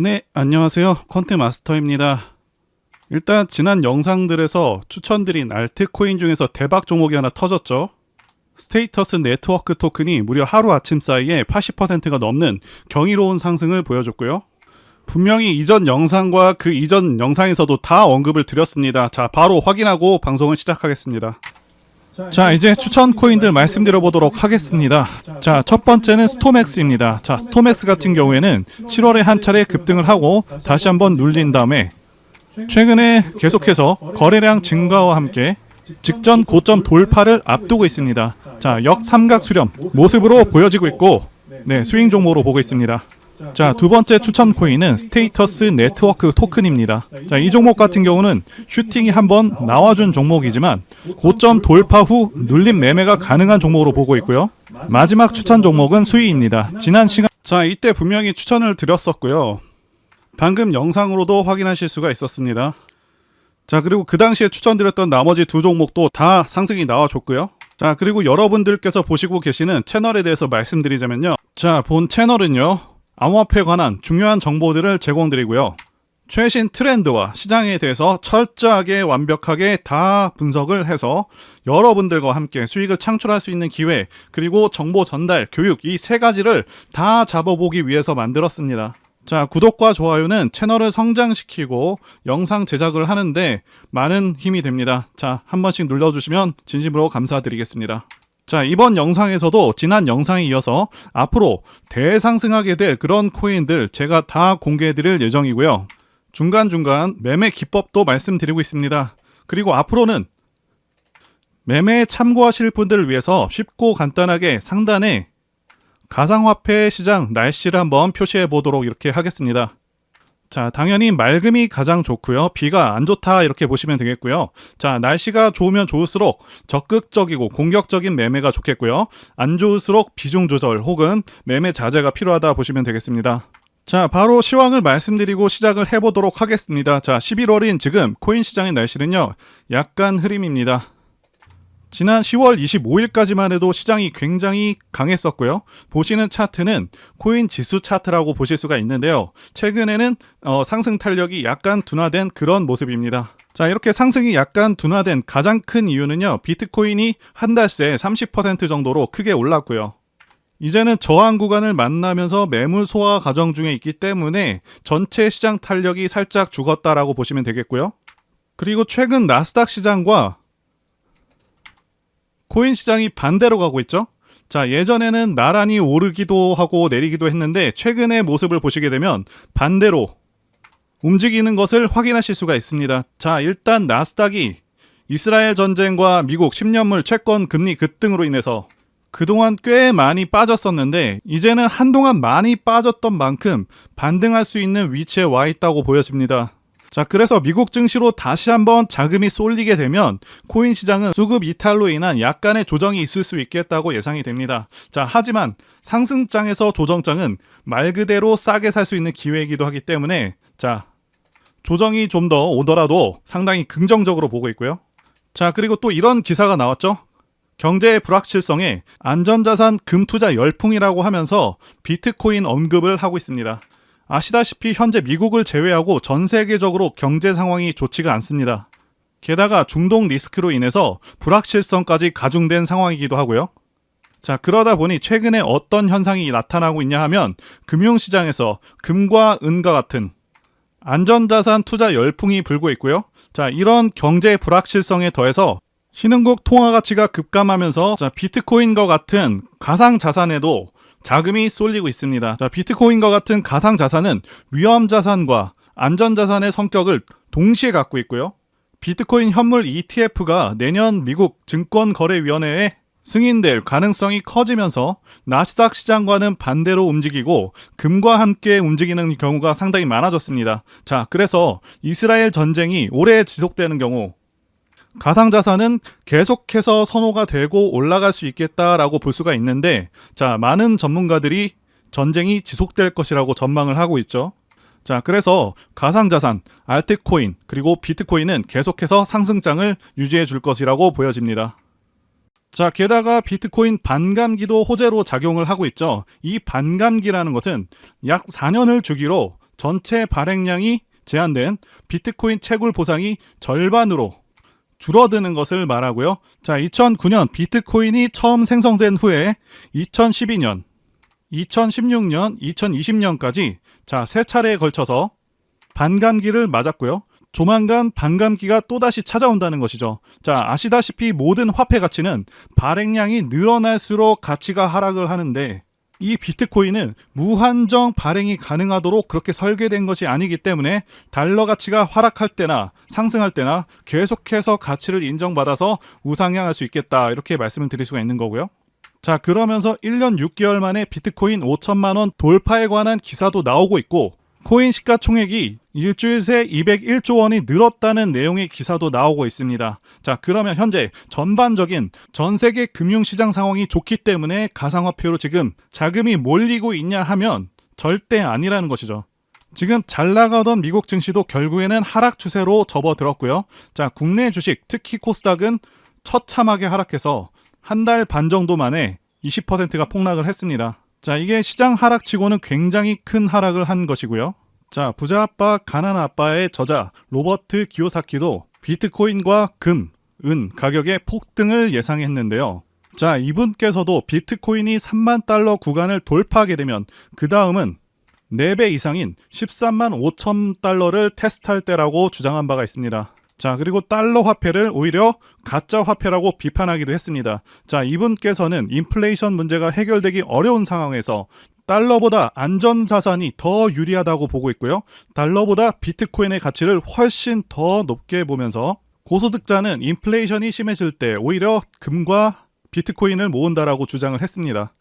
네, 안녕하세요. 컨테 마스터입니다. 일단 지난 영상들에서 추천드린 알트코인 중에서 대박 종목이 하나 터졌죠. 스테이터스 네트워크 토큰이 무려 하루 아침 사이에 80%가 넘는 경이로운 상승을 보여줬고요. 분명히 이전 영상과 그 이전 영상에서도 다 언급을 드렸습니다. 자, 바로 확인하고 방송을 시작하겠습니다. 자, 이제 추천 코인들 말씀드려 보도록 하겠습니다. 자, 첫 번째는 스토맥스입니다. 자, 스토맥스 같은 경우에는 7월에 한 차례 급등을 하고 다시 한번 눌린 다음에 최근에 계속해서 거래량 증가와 함께 직전 고점 돌파를 앞두고 있습니다. 자, 역삼각 수렴 모습으로 보여지고 있고 네, 스윙 종목으로 보고 있습니다. 자, 두 번째 추천 코인은 스테이터스 네트워크 토큰입니다. 자, 이 종목 같은 경우는 슈팅이 한번 나와준 종목이지만 고점 돌파 후 눌림 매매가 가능한 종목으로 보고 있고요. 마지막 추천 종목은 수위입니다. 지난 시간 자, 이때 분명히 추천을 드렸었고요. 방금 영상으로도 확인하실 수가 있었습니다. 자, 그리고 그 당시에 추천드렸던 나머지 두 종목도 다 상승이 나와줬고요. 자, 그리고 여러분들께서 보시고 계시는 채널에 대해서 말씀드리자면요. 자, 본 채널은요. 암호화폐에 관한 중요한 정보들을 제공드리고요. 최신 트렌드와 시장에 대해서 철저하게 완벽하게 다 분석을 해서 여러분들과 함께 수익을 창출할 수 있는 기회, 그리고 정보 전달, 교육 이 세 가지를 다 잡아보기 위해서 만들었습니다. 자, 구독과 좋아요는 채널을 성장시키고 영상 제작을 하는데 많은 힘이 됩니다. 자, 한 번씩 눌러주시면 진심으로 감사드리겠습니다. 자, 이번 영상에서도 지난 영상에 이어서 앞으로 대상승하게 될 그런 코인들 제가 다 공개해 드릴 예정이고요. 중간중간 매매 기법도 말씀드리고 있습니다. 그리고 앞으로는 매매에 참고하실 분들을 위해서 쉽고 간단하게 상단에 가상화폐 시장 날씨를 한번 표시해 보도록 이렇게 하겠습니다. 자, 당연히 맑음이 가장 좋고요. 비가 안 좋다 이렇게 보시면 되겠고요. 자, 날씨가 좋으면 좋을수록 적극적이고 공격적인 매매가 좋겠고요. 안 좋을수록 비중 조절 혹은 매매 자제가 필요하다 보시면 되겠습니다. 자, 바로 시황을 말씀드리고 시작을 해보도록 하겠습니다. 자, 11월인 지금 코인 시장의 날씨는요, 약간 흐림입니다. 지난 10월 25일까지만 해도 시장이 굉장히 강했었고요. 보시는 차트는 코인 지수 차트라고 보실 수가 있는데요. 최근에는 어, 상승 탄력이 약간 둔화된 그런 모습입니다. 자, 이렇게 상승이 약간 둔화된 가장 큰 이유는요. 비트코인이 한 달 새 30% 정도로 크게 올랐고요. 이제는 저항 구간을 만나면서 매물 소화 과정 중에 있기 때문에 전체 시장 탄력이 살짝 죽었다라고 보시면 되겠고요. 그리고 최근 나스닥 시장과 코인 시장이 반대로 가고 있죠. 자, 예전에는 나란히 오르기도 하고 내리기도 했는데 최근의 모습을 보시게 되면 반대로 움직이는 것을 확인하실 수가 있습니다. 자, 일단 나스닥이 이스라엘 전쟁과 미국 10년물 채권 금리 급등으로 인해서 그동안 꽤 많이 빠졌었는데 이제는 한동안 많이 빠졌던 만큼 반등할 수 있는 위치에 와 있다고 보여집니다. 자, 그래서 미국 증시로 다시 한번 자금이 쏠리게 되면 코인 시장은 수급 이탈로 인한 약간의 조정이 있을 수 있겠다고 예상이 됩니다. 자, 하지만 상승장에서 조정장은 말 그대로 싸게 살 수 있는 기회이기도 하기 때문에 자, 조정이 좀 더 오더라도 상당히 긍정적으로 보고 있고요. 자, 그리고 또 이런 기사가 나왔죠. 경제의 불확실성에 안전자산 금투자 열풍이라고 하면서 비트코인 언급을 하고 있습니다. 아시다시피 현재 미국을 제외하고 전 세계적으로 경제 상황이 좋지가 않습니다. 게다가 중동 리스크로 인해서 불확실성까지 가중된 상황이기도 하고요. 자, 그러다 보니 최근에 어떤 현상이 나타나고 있냐 하면 금융시장에서 금과 은과 같은 안전자산 투자 열풍이 불고 있고요. 자, 이런 경제 불확실성에 더해서 신흥국 통화 가치가 급감하면서 자, 비트코인과 같은 가상 자산에도 자금이 쏠리고 있습니다. 자, 비트코인과 같은 가상 자산은 위험 자산과 안전 자산의 성격을 동시에 갖고 있고요. 비트코인 현물 ETF가 내년 미국 증권거래위원회에 승인될 가능성이 커지면서 나스닥 시장과는 반대로 움직이고 금과 함께 움직이는 경우가 상당히 많아졌습니다. 자, 그래서 이스라엘 전쟁이 오래 지속되는 경우 가상자산은 계속해서 선호가 되고 올라갈 수 있겠다라고 볼 수가 있는데, 자, 많은 전문가들이 전쟁이 지속될 것이라고 전망을 하고 있죠. 자, 그래서 가상자산, 알트코인, 그리고 비트코인은 계속해서 상승장을 유지해 줄 것이라고 보여집니다. 자, 게다가 비트코인 반감기도 호재로 작용을 하고 있죠. 이 반감기라는 것은 약 4년을 주기로 전체 발행량이 제한된 비트코인 채굴 보상이 절반으로 줄어드는 것을 말하고요. 자, 2009년 비트코인이 처음 생성된 후에 2012년, 2016년, 2020년까지 자, 세 차례에 걸쳐서 반감기를 맞았고요. 조만간 반감기가 또다시 찾아온다는 것이죠. 자, 아시다시피 모든 화폐 가치는 발행량이 늘어날수록 가치가 하락을 하는데 이 비트코인은 무한정 발행이 가능하도록 그렇게 설계된 것이 아니기 때문에 달러 가치가 하락할 때나 상승할 때나 계속해서 가치를 인정받아서 우상향할 수 있겠다. 이렇게 말씀을 드릴 수가 있는 거고요. 자, 그러면서 1년 6개월 만에 비트코인 5천만 원 돌파에 관한 기사도 나오고 있고 코인 시가총액이 일주일 새 201조 원이 늘었다는 내용의 기사도 나오고 있습니다. 자, 그러면 현재 전반적인 전 세계 금융시장 상황이 좋기 때문에 가상화폐로 지금 자금이 몰리고 있냐 하면 절대 아니라는 것이죠. 지금 잘 나가던 미국 증시도 결국에는 하락 추세로 접어들었고요. 자, 국내 주식, 특히 코스닥은 처참하게 하락해서 한 달 반 정도 만에 20%가 폭락을 했습니다. 자, 이게 시장 하락치고는 굉장히 큰 하락을 한 것이고요. 자, 부자 아빠, 가난 아빠의 저자 로버트 기요사키도 비트코인과 금, 은 가격의 폭등을 예상했는데요. 자, 이분께서도 비트코인이 3만 달러 구간을 돌파하게 되면 그 다음은 4배 이상인 13만 5천 달러를 테스트할 때라고 주장한 바가 있습니다. 자, 그리고 달러 화폐를 오히려 가짜 화폐라고 비판하기도 했습니다. 자, 이분께서는 인플레이션 문제가 해결되기 어려운 상황에서 달러보다 안전 자산이 더 유리하다고 보고 있고요. 달러보다 비트코인의 가치를 훨씬 더 높게 보면서 고소득자는 인플레이션이 심해질 때 오히려 금과 비트코인을 모은다라고 주장을 했습니다.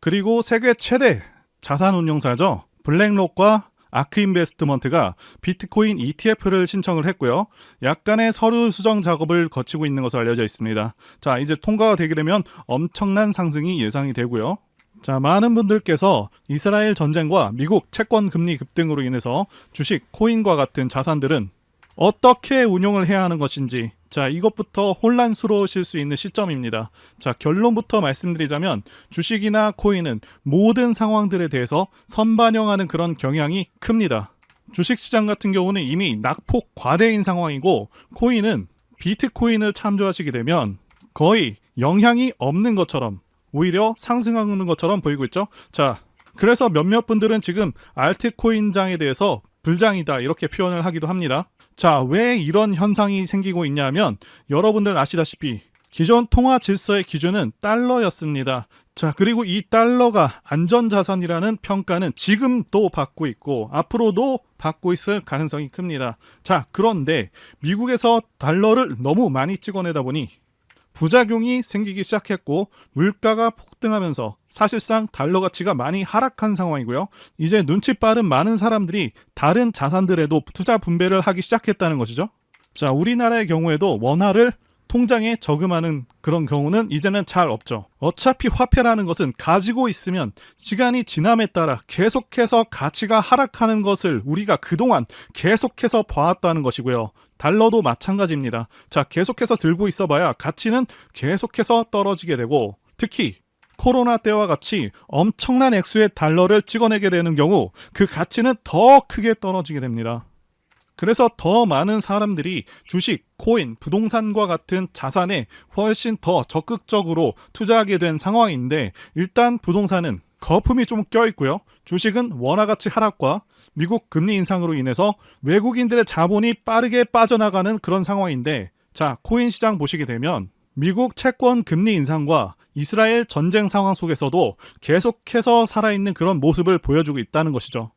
그리고 세계 최대 자산 운용사죠. 블랙록과 아크 인베스트먼트가 비트코인 ETF를 신청을 했고요. 약간의 서류 수정 작업을 거치고 있는 것으로 알려져 있습니다. 자, 이제 통과가 되게 되면 엄청난 상승이 예상이 되고요. 자, 많은 분들께서 이스라엘 전쟁과 미국 채권 금리 급등으로 인해서 주식, 코인과 같은 자산들은 어떻게 운용을 해야 하는 것인지 자 이것부터 혼란스러우실 수 있는 시점입니다. 자 결론부터 말씀드리자면 주식이나 코인은 모든 상황들에 대해서 선반영하는 그런 경향이 큽니다. 주식시장 같은 경우는 이미 낙폭 과대인 상황이고 코인은 비트코인을 참조하시게 되면 거의 영향이 없는 것처럼 오히려 상승하는 것처럼 보이고 있죠. 자 그래서 몇몇 분들은 지금 알트코인장에 대해서 불장이다 이렇게 표현을 하기도 합니다. 자, 왜 이런 현상이 생기고 있냐면 여러분들 아시다시피 기존 통화 질서의 기준은 달러였습니다. 자, 그리고 이 달러가 안전자산이라는 평가는 지금도 받고 있고 앞으로도 받고 있을 가능성이 큽니다. 자, 그런데 미국에서 달러를 너무 많이 찍어내다 보니 부작용이 생기기 시작했고 물가가 폭등하면서 사실상 달러 가치가 많이 하락한 상황이고요. 이제 눈치 빠른 많은 사람들이 다른 자산들에도 투자 분배를 하기 시작했다는 것이죠. 자, 우리나라의 경우에도 원화를 통장에 저금하는 그런 경우는 이제는 잘 없죠. 어차피 화폐라는 것은 가지고 있으면 시간이 지남에 따라 계속해서 가치가 하락하는 것을 우리가 그동안 계속해서 봐왔다는 것이고요. 달러도 마찬가지입니다. 자, 계속해서 들고 있어봐야 가치는 계속해서 떨어지게 되고 특히 코로나 때와 같이 엄청난 액수의 달러를 찍어내게 되는 경우 그 가치는 더 크게 떨어지게 됩니다. 그래서 더 많은 사람들이 주식, 코인, 부동산과 같은 자산에 훨씬 더 적극적으로 투자하게 된 상황인데 일단 부동산은 거품이 좀 껴있고요. 주식은 원화 가치 하락과 미국 금리 인상으로 인해서 외국인들의 자본이 빠르게 빠져나가는 그런 상황인데 자, 코인 시장 보시게 되면 미국 채권 금리 인상과 이스라엘 전쟁 상황 속에서도 계속해서 살아있는 그런 모습을 보여주고 있다는 것이죠.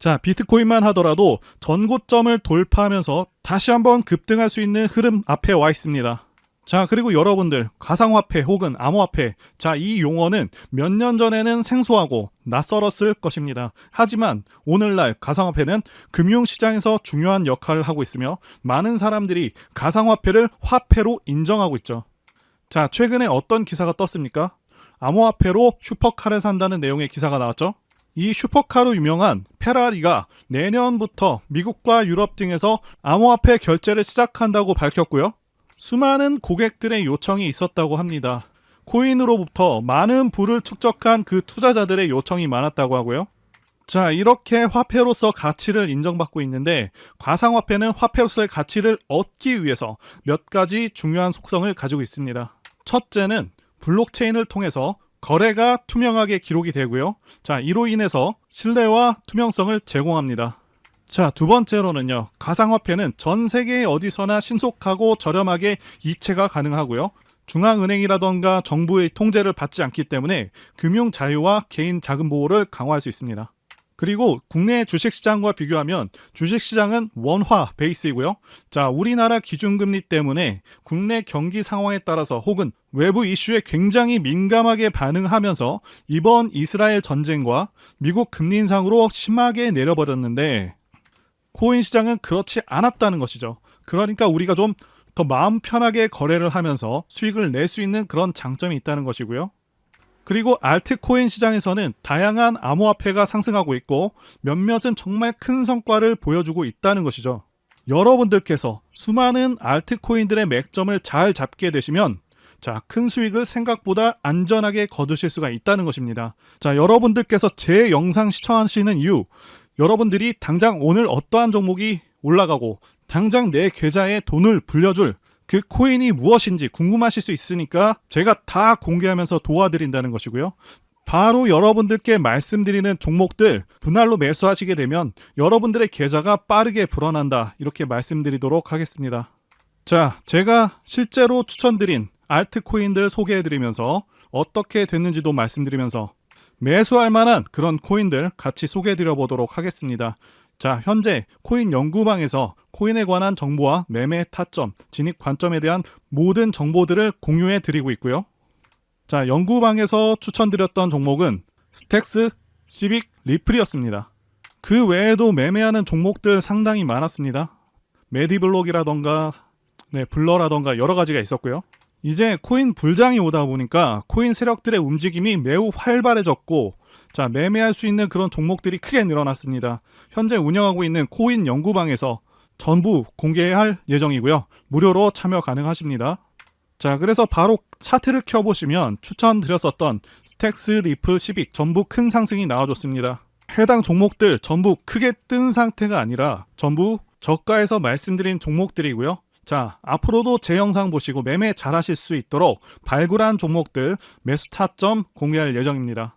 자, 비트코인만 하더라도 전고점을 돌파하면서 다시 한번 급등할 수 있는 흐름 앞에 와 있습니다. 자, 그리고 여러분들, 가상화폐 혹은 암호화폐. 자, 이 용어는 몇 년 전에는 생소하고 낯설었을 것입니다. 하지만 오늘날 가상화폐는 금융시장에서 중요한 역할을 하고 있으며 많은 사람들이 가상화폐를 화폐로 인정하고 있죠. 자, 최근에 어떤 기사가 떴습니까? 암호화폐로 슈퍼카를 산다는 내용의 기사가 나왔죠? 이 슈퍼카로 유명한 페라리가 내년부터 미국과 유럽 등에서 암호화폐 결제를 시작한다고 밝혔고요. 수많은 고객들의 요청이 있었다고 합니다. 코인으로부터 많은 부를 축적한 그 투자자들의 요청이 많았다고 하고요. 자, 이렇게 화폐로서 가치를 인정받고 있는데 가상화폐는 화폐로서의 가치를 얻기 위해서 몇 가지 중요한 속성을 가지고 있습니다. 첫째는 블록체인을 통해서 거래가 투명하게 기록이 되고요. 자, 이로 인해서 신뢰와 투명성을 제공합니다. 자, 두 번째로는요. 가상화폐는 전 세계 어디서나 신속하고 저렴하게 이체가 가능하고요. 중앙은행이라던가 정부의 통제를 받지 않기 때문에 금융 자유와 개인 자금 보호를 강화할 수 있습니다. 그리고 국내 주식시장과 비교하면 주식시장은 원화 베이스이고요. 자, 우리나라 기준금리 때문에 국내 경기 상황에 따라서 혹은 외부 이슈에 굉장히 민감하게 반응하면서 이번 이스라엘 전쟁과 미국 금리 인상으로 심하게 내려버렸는데 코인 시장은 그렇지 않았다는 것이죠. 그러니까 우리가 좀 더 마음 편하게 거래를 하면서 수익을 낼 수 있는 그런 장점이 있다는 것이고요. 그리고 알트코인 시장에서는 다양한 암호화폐가 상승하고 있고 몇몇은 정말 큰 성과를 보여주고 있다는 것이죠. 여러분들께서 수많은 알트코인들의 맥점을 잘 잡게 되시면 자, 큰 수익을 생각보다 안전하게 거두실 수가 있다는 것입니다. 자, 여러분들께서 제 영상 시청하시는 이유, 여러분들이 당장 오늘 어떠한 종목이 올라가고 당장 내 계좌에 돈을 불려줄 그 코인이 무엇인지 궁금하실 수 있으니까 제가 다 공개하면서 도와드린다는 것이고요. 바로 여러분들께 말씀드리는 종목들 분할로 매수하시게 되면 여러분들의 계좌가 빠르게 불어난다. 이렇게 말씀드리도록 하겠습니다. 자, 제가 실제로 추천드린 알트코인들 소개해드리면서 어떻게 됐는지도 말씀드리면서 매수할 만한 그런 코인들 같이 소개해드려 보도록 하겠습니다. 자, 현재 코인 연구방에서 코인에 관한 정보와 매매 타점, 진입 관점에 대한 모든 정보들을 공유해 드리고 있고요. 자, 연구방에서 추천드렸던 종목은 스택스, 시빅, 리플이었습니다. 그 외에도 매매하는 종목들 상당히 많았습니다. 메디블록이라던가 네, 블러라던가 여러 가지가 있었고요. 이제 코인 불장이 오다 보니까 코인 세력들의 움직임이 매우 활발해졌고 자, 매매할 수 있는 그런 종목들이 크게 늘어났습니다. 현재 운영하고 있는 코인 연구방에서 전부 공개할 예정이고요. 무료로 참여 가능하십니다. 자, 그래서 바로 차트를 켜보시면 추천드렸었던 스택스, 리플, 시빅 전부 큰 상승이 나와줬습니다. 해당 종목들 전부 크게 뜬 상태가 아니라 전부 저가에서 말씀드린 종목들이고요. 자, 앞으로도 제 영상 보시고 매매 잘 하실 수 있도록 발굴한 종목들 매수 타점 공개할 예정입니다.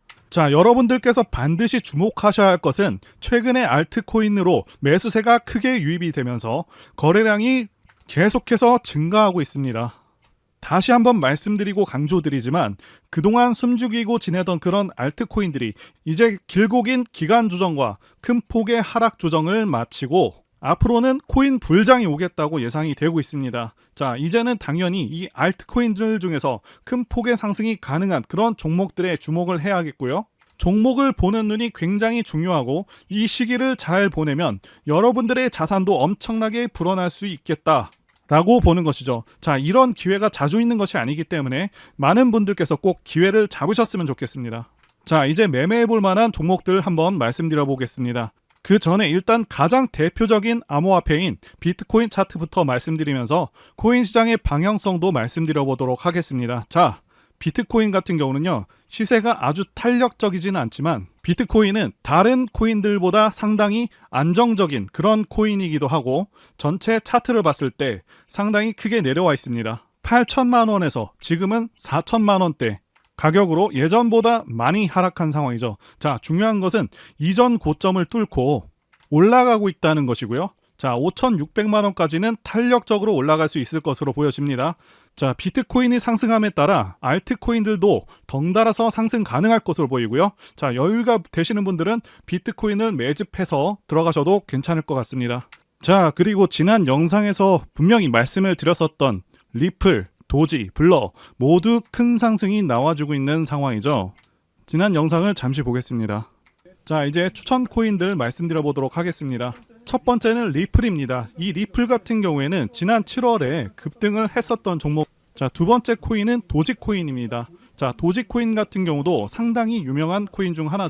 자, 여러분들께서 반드시 주목하셔야 할 것은 최근에 알트코인으로 매수세가 크게 유입이 되면서 거래량이 계속해서 증가하고 있습니다. 다시 한번 말씀드리고 강조드리지만 그동안 숨죽이고 지내던 그런 알트코인들이 이제 길고 긴 기간 조정과 큰 폭의 하락 조정을 마치고 앞으로는 코인 불장이 오겠다고 예상이 되고 있습니다. 자, 이제는 당연히 이 알트코인들 중에서 큰 폭의 상승이 가능한 그런 종목들에 주목을 해야겠고요. 종목을 보는 눈이 굉장히 중요하고 이 시기를 잘 보내면 여러분들의 자산도 엄청나게 불어날 수 있겠다. 라고 보는 것이죠. 자, 이런 기회가 자주 있는 것이 아니기 때문에 많은 분들께서 꼭 기회를 잡으셨으면 좋겠습니다. 자, 이제 매매해 볼 만한 종목들 한번 말씀드려 보겠습니다. 그 전에 일단 가장 대표적인 암호화폐인 비트코인 차트부터 말씀드리면서 코인 시장의 방향성도 말씀드려 보도록 하겠습니다. 자, 비트코인 같은 경우는요, 시세가 아주 탄력적이지는 않지만, 비트코인은 다른 코인들보다 상당히 안정적인 그런 코인이기도 하고, 전체 차트를 봤을 때 상당히 크게 내려와 있습니다. 8천만 원에서 지금은 4천만 원대 가격으로 예전보다 많이 하락한 상황이죠. 자, 중요한 것은 이전 고점을 뚫고 올라가고 있다는 것이고요. 자, 5,600만 원까지는 탄력적으로 올라갈 수 있을 것으로 보여집니다. 자, 비트코인이 상승함에 따라 알트코인들도 덩달아서 상승 가능할 것으로 보이고요. 자, 여유가 되시는 분들은 비트코인을 매집해서 들어가셔도 괜찮을 것 같습니다. 자, 그리고 지난 영상에서 분명히 말씀을 드렸었던 리플, 도지, 블러 모두 큰 상승이 나와주고 있는 상황이죠. 지난 영상을 잠시 보겠습니다. 자, 이제 추천 코인들 말씀드려 보도록 하겠습니다. 첫 번째는 리플입니다. 이 리플 같은 경우에는 지난 7월에 급등을 했었던 종목. 자, 두 번째 코인은 도지 코인입니다. 자, 도지 코인 같은 경우도 상당히 유명한 코인 중 하나.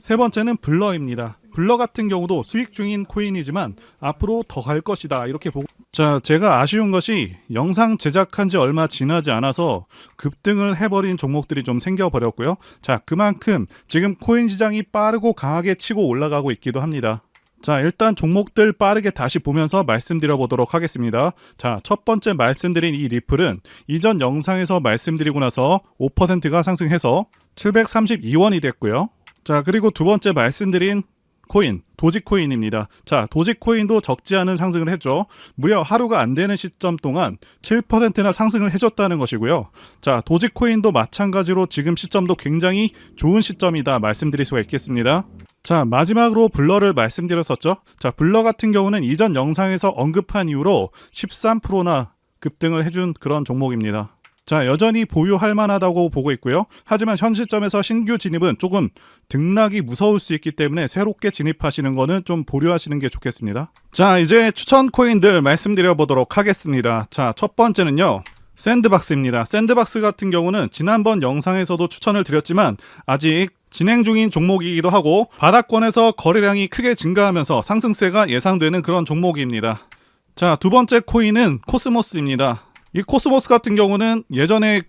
세 번째는 블러입니다. 블러 같은 경우도 수익 중인 코인이지만 앞으로 더 갈 것이다. 이렇게 보고 자, 제가 아쉬운 것이 영상 제작한 지 얼마 지나지 않아서 급등을 해버린 종목들이 좀 생겨버렸고요. 자, 그만큼 지금 코인 시장이 빠르고 강하게 치고 올라가고 있기도 합니다. 자, 일단 종목들 빠르게 다시 보면서 말씀드려 보도록 하겠습니다. 자, 첫 번째 말씀드린 이 리플은 이전 영상에서 말씀드리고 나서 5%가 상승해서 732원이 됐고요. 자, 그리고 두 번째 말씀드린 코인, 도지코인입니다. 자, 도지코인도 적지 않은 상승을 했죠. 무려 하루가 안 되는 시점 동안 7%나 상승을 해줬다는 것이고요. 자, 도지코인도 마찬가지로 지금 시점도 굉장히 좋은 시점이다 말씀드릴 수가 있겠습니다. 자, 마지막으로 블러를 말씀드렸었죠. 자, 블러 같은 경우는 이전 영상에서 언급한 이후로 13%나 급등을 해준 그런 종목입니다. 자, 여전히 보유할 만하다고 보고 있고요. 하지만 현 시점에서 신규 진입은 조금 등락이 무서울 수 있기 때문에 새롭게 진입하시는 거는 좀 보류하시는 게 좋겠습니다. 자, 이제 추천 코인들 말씀드려 보도록 하겠습니다. 자, 첫 번째는요. 샌드박스입니다. 샌드박스 같은 경우는 지난번 영상에서도 추천을 드렸지만 아직 진행 중인 종목이기도 하고 바닥권에서 거래량이 크게 증가하면서 상승세가 예상되는 그런 종목입니다. 자, 두 번째 코인은 코스모스입니다. 이 코스모스 같은 경우는 예전에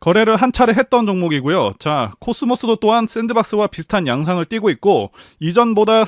거래를 한 차례 했던 종목이고요. 자, 코스모스도 또한 샌드박스와 비슷한 양상을 띠고 있고 이전보다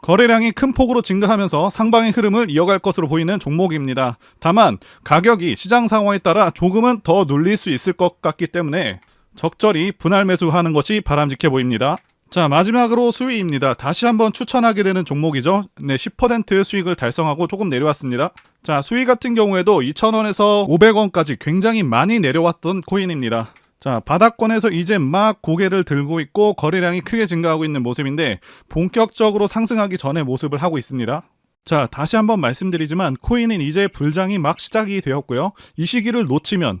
거래량이 큰 폭으로 증가하면서 상방의 흐름을 이어갈 것으로 보이는 종목입니다. 다만 가격이 시장 상황에 따라 조금은 더 눌릴 수 있을 것 같기 때문에 적절히 분할 매수하는 것이 바람직해 보입니다. 자, 마지막으로 수위입니다. 다시 한번 추천하게 되는 종목이죠. 네, 10% 수익을 달성하고 조금 내려왔습니다. 자, 수위 같은 경우에도 2,000원에서 500원까지 굉장히 많이 내려왔던 코인입니다. 자, 바닥권에서 이제 막 고개를 들고 있고 거래량이 크게 증가하고 있는 모습인데 본격적으로 상승하기 전의 모습을 하고 있습니다. 자, 다시 한번 말씀드리지만 코인은 이제 불장이 막 시작이 되었고요. 이 시기를 놓치면